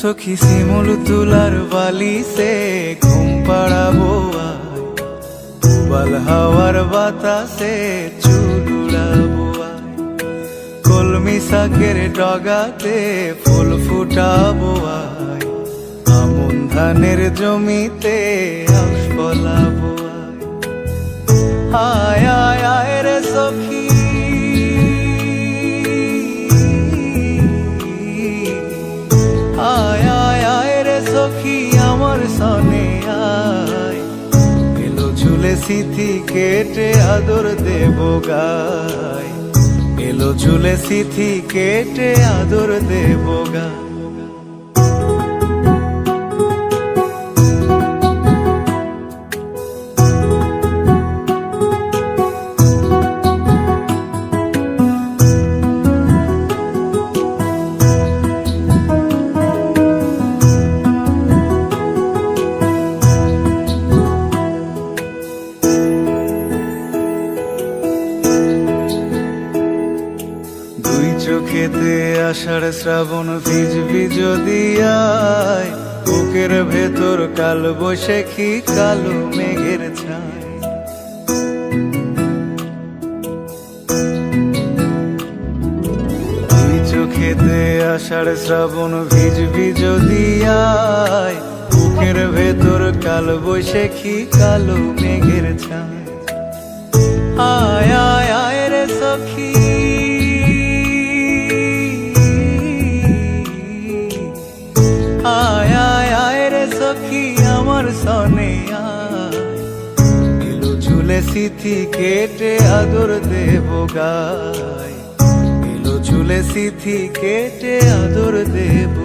সখী শিমুল তুলার বালিসে ঘুম পাড়াবো। হাওয়ার বাতাসে চুলুড়াবো। কলমি শাকের ডগাতে ফুল ফুটাবো আয়। আমন ধানের জমিতে আস ফলাবো আয় আয় আয় রে সখী সিথি কেটে আদর দেব গায়। এলো ঝুলে সিথি কেটে আদর দেব গায়। চোখেতে আষাঢ় শ্রাবণ ভিজবি যদি আয় বুকের ভেতর কাল বৈশাখী, কালো মেঘের ছায় চোখেতে আষাঢ় শ্রাবণ ভিজবি যদি আয় বুকের ভেতর কাল বৈশাখী, কালো মেঘের ছায় আয় আয় আয় রে সখী সখী আমার সনে এলো ঝুলে সিথি কেটে আদর দেব গায়। এলো ঝুলে সিথি কেটে আদর দেব